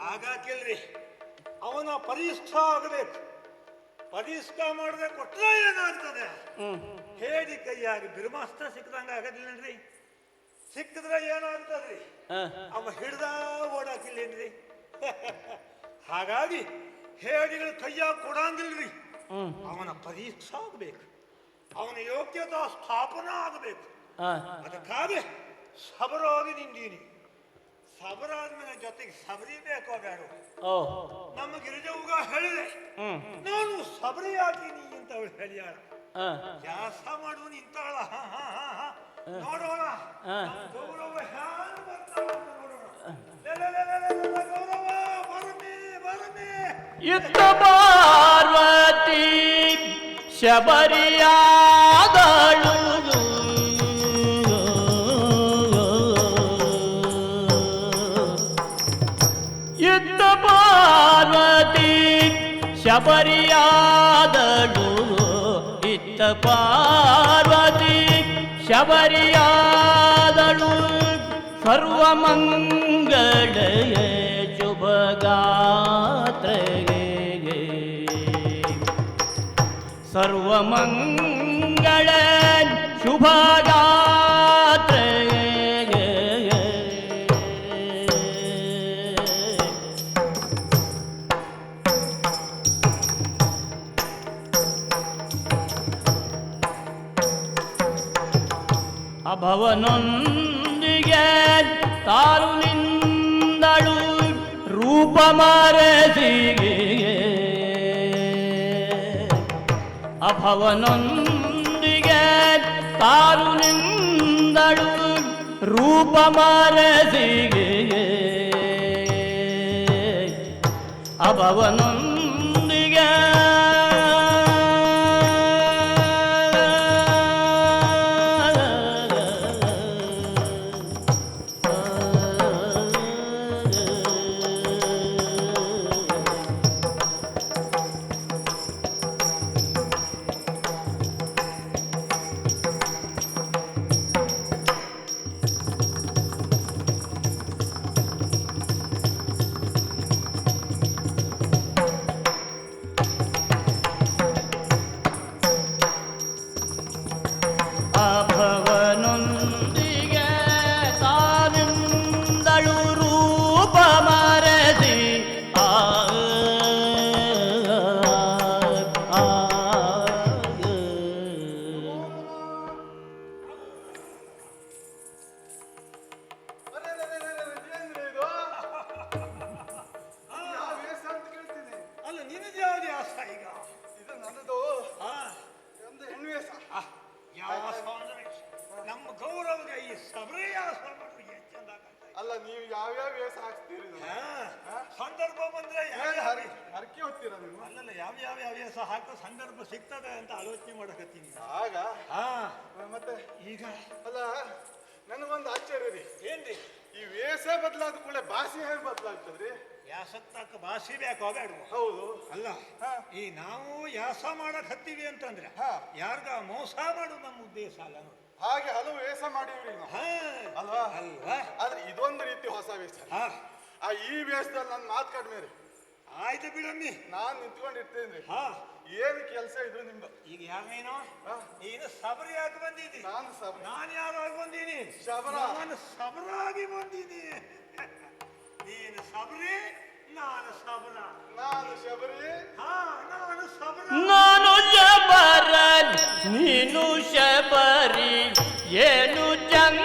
ಆಗಾಕಿಲ್ರಿ. ಅವನ ಪರಿಷ್ಠ ಆಗಬೇಕು. ಪರಿಷ್ಠ ಮಾಡದೆ ಕೊಟ್ಟರೆ ಏನಾಗ್ತದೆ? ಹೇಳಿ ಕೈಯಾಗಿ. ಬಿರುಮಾಸ್ತ್ರ ಸಿಕ್ಕದಂಗ ಆಗದಿಲ್ಲನ್ರಿ? ಸಿಕ್ಕಿದ್ರೆ ಏನಾಗ್ತದ್ರಿ? ಅವ ಹಿಡ್ದ ಓಡಾಕಿಲ್ಲೇನ್ರಿ? ಹಾಗಾಗಿ ಹೇಡಿಗಳು ಕೈಯಾಗ ಕೊಡಂಗಿಲ್ರಿ. ಅವನ ಪರೀಕ್ಷ ಆಗಬೇಕು. ಅವನ ಯೋಗ್ಯತಾ ಸ್ಥಾಪನಾ ಆಗಬೇಕು. ಅದಕ್ಕಾಗಿ ಸಬರಾಗಿ ನಿಂದೀನಿ. ಸಬರಾದ್ಮೇಲೆ ಜೊತೆಗೆ ಸಬರಿ ಬೇಕೋ ಬೇಡ ಓ. ನಮ್ಮ ಗಿರಿಜವ್ಗ ಹೇಳಿದೆ. ಹ್ಮ್. ನಾನು ಆಗ್ತೀನಿ ಅಂತ ಅವಳು ಹೇಳ್ಯಾಳ. ಆ, ಕೆಲಸ ಮಾಡುವ ನಿಂತಾಳ. ಹಾ, ಹಾ, ಹ, ಹ. ನೋಡೋಣ. ನಮ್ಮ ಗೌರವ ಹ್ಯಾಂಗ್ ಬರ್ತಾಳ ಅಂತ ನೋಡೋಣ. ಲೇ, ಲೇ, ಲೇ, ಲೇ, ಲೇ, ಲೇ, ಗೌರವ ಬರಮಿ ಬರಮಿ. ಇತ್ತ ಪಾರ್ವತಿ ಶಬರಿಯಾದಳು. ಶಬರಿಯಾದಳು ಇತ್ತ ಪಾರ್ವತಿ ಶಬರಿಯಾದಳು. ಸರ್ವಮಂಗಳ ಶುಭಗಾತ್ರಗೆ. ಸರ್ವಮಂಗಳ ಶುಭಗಾತ್ರಗೆ. ಅಭವನೊಂದಿಗೆ ತಾರು ನಿಂದಳು ರೂಪ ಮರೆಸಿಗೆ ಅಭವನೊಂದಿಗೆ ತಾರು ನಿಂದಳು ರೂಪ ಮರೆಸಿಗೆ ಅಭವನೊಂದಿಗೆ ಯಾವ್ಯಾವ ವೇಷ ಹಾಕ್ತೀರಿ ಹಾ, ಸಂದರ್ಭ ಬಂದ್ರೆ ಯಾವ ಹರಿ ಹರಕೆ ಹೊತ್ತೀರ ನೀವು? ಅಲ್ಲಲ್ಲ ಯಾವ ಯಾವ ಯಾವ ಹಾಕೋ ಸಂದರ್ಭ ಸಿಗ್ತದೆ ಅಂತ ಆಲೋಚನೆ ಮಾಡಕತ್ತೀನಿ. ಆಗ? ಹಾ. ಮತ್ತೆ? ಈಗ? ಅಲ್ಲ ನನಗೊಂದು ಆಶ್ಚರ್ಯ ರೀ ಏನ್ರಿ? ಈ ವೇಷ ಬದಲಾದ ಕೂಡ ಭಾಷೆ ಹೇಗೆ ಬದಲಾಗ್ತದ್ರಿ? ಯಾಸತ್ತಾಕ ಭಾಷೆ ಬೇಕು ಬೇಡ ಹೌದು. ಅಲ್ಲ ಹಾ. ಈ ನಾವು ಯಾಸ ಮಾಡಕ್ ಹತ್ತೀವಿ ಅಂತಂದ್ರೆ ಹಾ. ಯಾರ್ಗ ಮೋಸ ಮಾಡೋದು ನಮ್ಮ ಉದ್ದೇಶ ಅಲ್ಲ ನೋಡಿ. ಹಾಗೆ ಹಲವು ವೇಷ ಮಾಡೀವ್ರಿ ನಾವು. ಹಾ. ಅಲ್ವಾ? ಅಲ್ವಾ? ಹೊಸ ವೇಷ ಹಾ. ಆ ಈ ವೇಷದಲ್ಲಿ ನನ್ನ ಮಾತು ಕಡಿಮೆ ರೀ ಆಯ್ತು ಬಿಡಮ್ಮಿ. ನಾನು ನಿಂತ್ಕೊಂಡಿರ್ತೇನ್ರಿ ಹಾ. ಏನು ಕೆಲಸ ಇದ್ರು ನಿಮ್ದು ಈಗ ಯಾರು ನೀನು? ಹಾ. ನೀನು ಸಬರಿ ಆಗಿ ಬಂದಿದ್ದಿ. ನಾನು ಸಬ ನಾನು ಯಾರಾಗಿ ಬಂದೀನಿ ಶಬರ. ನಾನು ಸಬರಾಗಿ ಬಂದಿದ್ದೀನಿ ನೀನು ಸಬರಿ ನಾನು ಸಬರ ನಾನು ಶಬರಿ. ಹಾ ನಾನು ಸಬರ ನಾನು ಶಬರ ನೀನು ಶಬರಿ. ಏನು ಚಂದ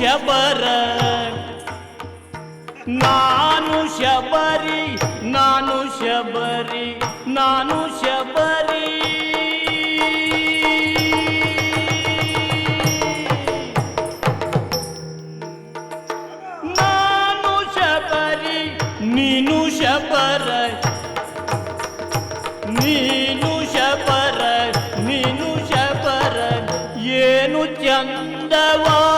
ಶಬರ. ನಾನು ಶಬರಿ ನಾನು ಶಬರಿ ನಾನು ಶಬರಿ. ನಾನು ಶಬರಿ, ನೀನು ಶಬರ. ನೀನು ಶಬರ ನೀನು ಶಬರ. ಏನು ಚಂದವಾದುದೈ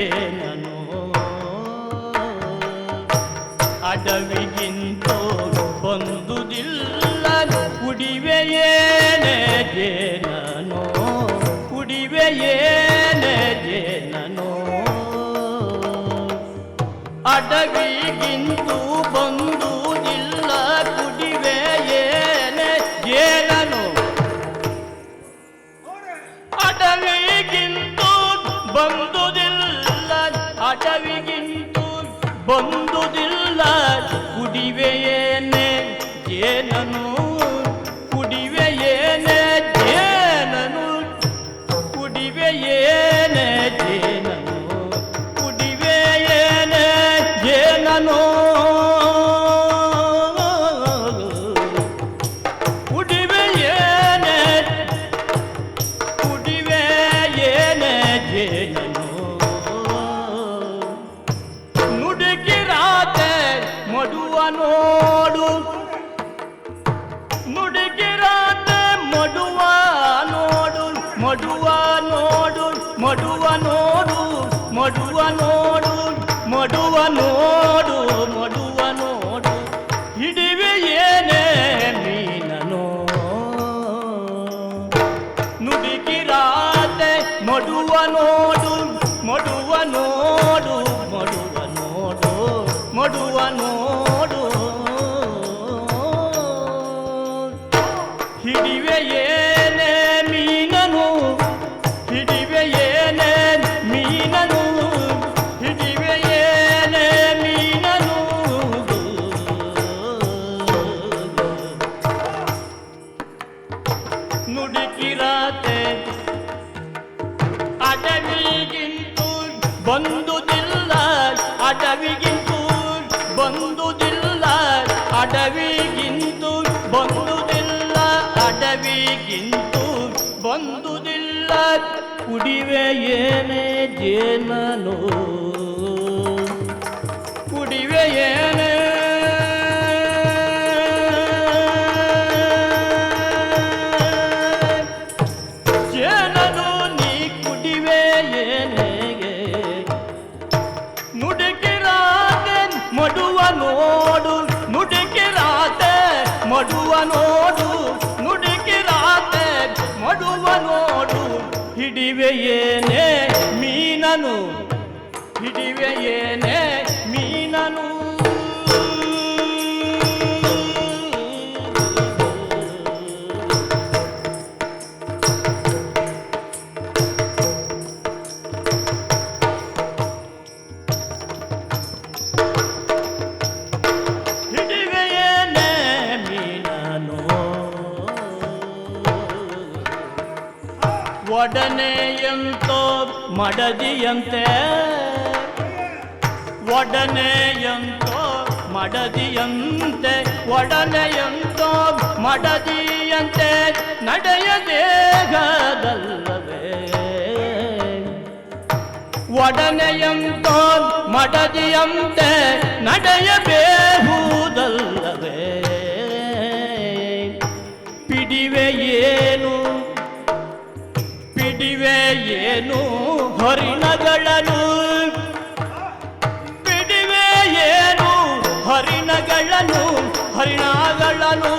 ಜೇನನು ಅಡವಿಗಿಂತೋ ಬಂದುದಿಲ್ಲ ಕುಡಿವೆಯೇನೆ ಜೇನನು ಕುಡಿವೆಯೇನೆ ಜೇನನು ಅಡವಿಗಿಂತೂ ಅಡವಿಗಿಂತೂ ಬಂದುದಿಲ್ಲ ಮಡುವ ನೋಡು ನುಡುಕಿರಾತೆ ಮಡುವ ನೋಡು ಮಡುವ ನೋಡು ಮಡುವ ನೋಡು ಮಡುವ ನೋಡು ಮಡುವ ನೋಡು ಮಡುವ ನೋಡು ಹಿಡಿವೆ ಏನೇ ಮೀನನು ನುಡುಕಿರಾತೆ ಮಡುವ ನೋಡು ಮಡುವ ನೋಡು ಏನೇ ಜೇನನು? ಕುಡಿವೆ ಏನೇ ಮಡುವ ನೋಡು ನುಡುಕಿರಾತೆ ಮಡುವ ನೋಡು ಹಿಡಿವೆ ಏನೇ ಮೀನನು ಹಿಡಿವೆ ಒಡನೆಯಂತೋ ಮಡದಿಯಂತೆ. ಒಡನೆಯಂತೋ ಮಡದಿಯಂತೆ. ಒಡನೆಯಂತೋ ಮಡದಿಯಂತೆ ನಡೆಯ ದೇಹದಲ್ಲವೇ ಒಡನೆಯಂತೋ ಮಡದಿಯಂತೆ ನಡೆಯಬೇಹುದಲ್ಲವೇ ಏನು ಹರಿಣಗಳನು. ಬಿಡಿವೆ ಏನು ಹರಿಣಗಳನು ಹರಿಣಗಳನು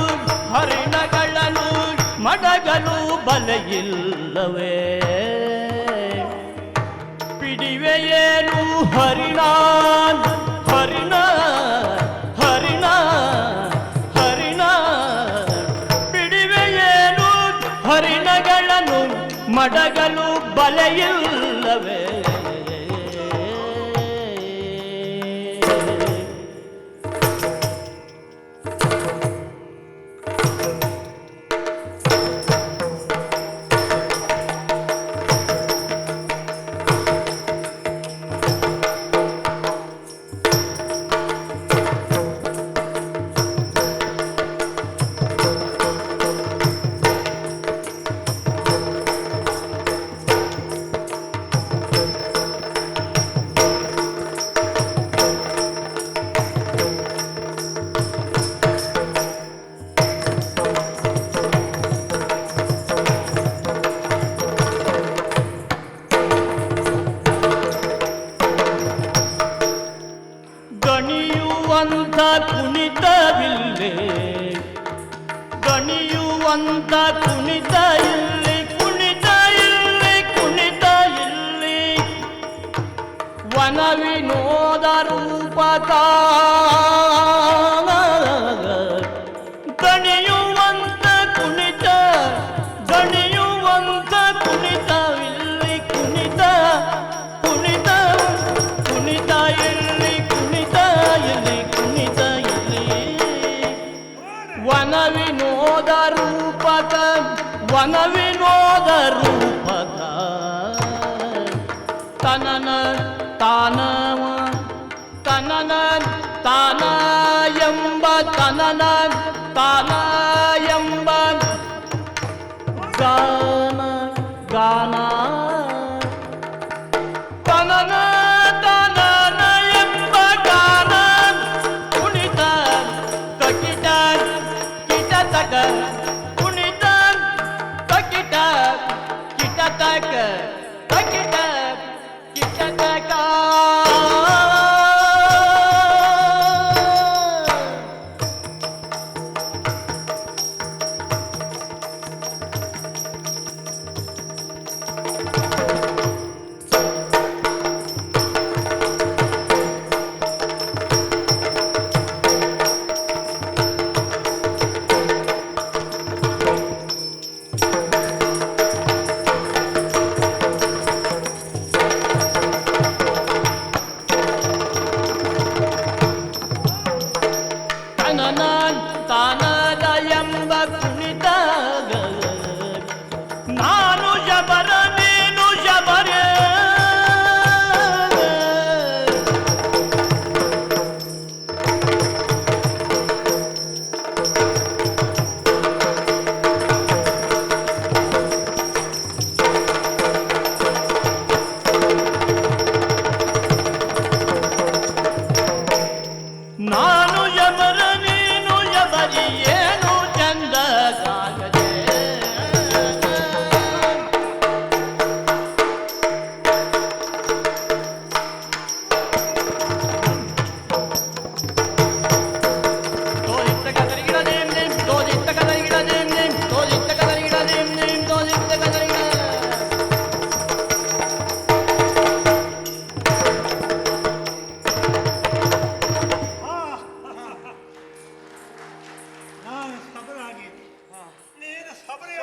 ಹರಿಣಗಳನು ಮಡಗಲು ಬಲೆಯಿಲ್ಲವೇ. ಬಿಡಿವೆ ಏನು ಹರಿಣ ಹರಿಣ ಮಡಗಲು ಬಲೆಯಿಲ್ಲವೇ? ವನ ವಿನೋದ ರೂಪಕ. ಗಣಿಯುವಂತ ಕುಣಿತ, ಗಣಿಯುವಂತ ಕುಣಿತವಿಲ್ಲಿ ಕುಣಿತ ಕುಣಿತ ಕುಣಿತ, ಇಲ್ಲಿ ಕುಣಿತ ಇಲ್ಲಿ ಕುಣಿತ, ಇಲ್ಲಿ. ವನ ವಿನೋದ ರೂಪಕ ವನ ವಿನೋದ ರೂಪಕ. ತನನ ತಾನವ ತನನ ತಾನ ಎಂಬ ತನನ ತಾನ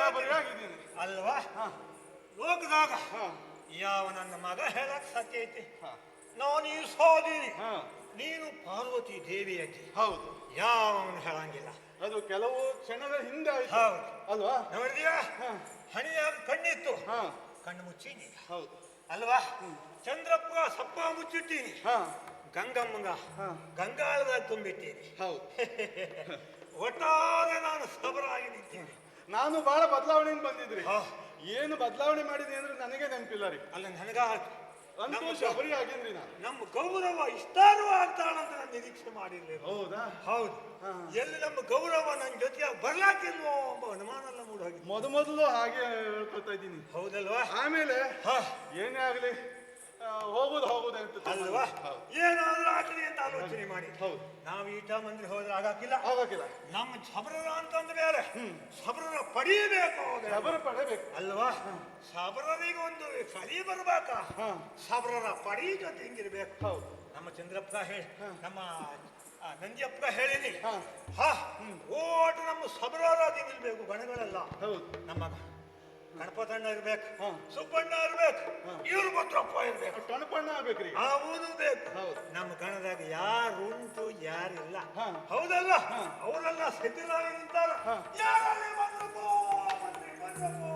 ಸಬರಿ ಸಬರಿಯಾಗಿದ್ದೀನಿ. ಅಲ್ವಾ ಲೋಕದಾಗ ಯಾವ ನನ್ನ ಮಗ ಹೇಳಕ್ ಸಾಧ್ಯ ಐತಿ ನಾನು ಈ ಸೋದೀನಿ. ನೀನು ಪಾರ್ವತಿ ದೇವಿಯಾಗಿ ಹೌದು. ಯಾವನು ಹೇಳಂಗಿಲ್ಲ. ಅದು ಕೆಲವು ಕ್ಷಣದ ಹಿಂದೆ ಹೌದು. ಅಲ್ವಾ? ನೋಡಿದ್ಯಾ? ಹಣಿಯ ಹಣಿಯಾಗ ಕಣ್ಣಿತ್ತು. ಹಾ. ಕಣ್ಣು ಮುಚ್ಚೀನಿ. ಹೌದು. ಅಲ್ವಾ? ಚಂದ್ರಪ್ಪ ಸಪ್ಪ ಮುಚ್ಚಿಟ್ಟೀನಿ. ಗಂಗಮ್ಮಗ. ಗಂಗಾಳದಾಗ ತುಂಬಿಟ್ಟೀನಿ. ಹೌದು. ಒಟ್ಟಾರೆ ನಾನು ಸಬರಾಗಿ ನಿಂತೀನಿ ನಾನು ಬಹಳ ಬದಲಾವಣೆಯಿಂದ ಬಂದಿದ್ರಿ. ಹಾ. ಏನು ಬದಲಾವಣೆ ಮಾಡಿದೆ ಅಂದ್ರೆ ನನಗೆ ನೆನಪಿಲ್ಲ ರೀ. ಅಲ್ಲ ನನಗ ಅಂತೂ ನಮ್ಮ ಶಬರಿ ಆಗೇನ್ರಿ ನಾ ನಮ್ಮ ಗೌರವ ಇಷ್ಟಾರು ಆಗ್ತಾಳಂತ ನಾನು ನಿರೀಕ್ಷೆ ಮಾಡಿರ್ಲಿಲ್ಲ. ಹೌದಾ? ಹೌದು. ಎಲ್ಲಿ ನಮ್ಮ ಗೌರವ ನನ್ನ ಜೊತೆಯಾಗಿ ಬರ್ಲಾಕಿಲ್ವೋ ಎಂಬ ಅನುಮಾನ ಎಲ್ಲ ಮೂಡ್ ಮೊದಮೊದಲು ಮೊದ ಮೊದಲು ಹಾಗೆ ಹೇಳ್ಕೊತಾ ಇದ್ದೀನಿ. ಹೌದಲ್ವಾ? ಆಮೇಲೆ ಹಾ. ಏನೇ ಆಗ್ಲಿ ಹೋಗುದು ಹೋಗುದು ಅಂತ ಅಲ್ವಾ. ಏನಾದ್ರೂ ಆಗಲಿ ಅಂತ ಆಲೋಚನೆ ಮಾಡಿ. ಹೌದು. ನಾವು ಈಟ ಮಂದಿರ ಹೋದ್ರೆ ಆಗಾಕಿಲ್ಲ. ಆಗಾಕಿಲ್ಲ. ನಮ್ಮ ಸಬರರ ಅಂತಂದ್ರೆ ಬೇರೆ ಸಬರರ ಪಡೆಯಬೇಕು ಸಬರ ಪಡೆಯಬೇಕು ಪಡಬೇಕು. ಅಲ್ವಾ? ಸಬರರಿಗೆ ಒಂದು ಕಲಿ ಬರ್ಬೇಕ. ಸಬರರ ಪಡಿ ಜೊತೆ ಹಿಂಗಿರ್ಬೇಕು. ಹೌದು. ನಮ್ಮ ಚಂದ್ರಪ್ಪ ಹೇಳಿ ನಮ್ಮ ನಂದಿಯಪ್ಪ ಹೇಳಿನಿ. ಹಾ. ಓಟ್ ಓಟು ನಮ್ಮ ಸಬರರಾಗಿ ನಿಲ್ಬೇಕು ಗಣಗಳಲ್ಲ. ಹೌದು. ನಮ್ಮ ಗಣಪತಣ್ಣ ಇರ್ಬೇಕು. ಹಾ. ಸುಬ್ಬಣ್ಣ ಇರ್ಬೇಕು. ಇವ್ರು ಭದ್ರಪ್ಪ ಇರ್ಬೇಕು. ಟಣಪಣ್ಣ ಆಗ್ಬೇಕ್ರಿ. ಅವನು ಬೇಕು. ಹೌದು. ನಮ್ಮ ಗಣದಾಗ ಯಾರು ಉಂಟು ಯಾರಿಲ್ಲ. ಹಾ. ಹೌದಲ್ಲ? ಅವರೆಲ್ಲ ಸ್ಥಿತಿಲಾಗಿ ನಿಂತಾರ ಹಾ. ಯಾರಲ್ಲಿ ಬಂದ್ರಪ್ಪ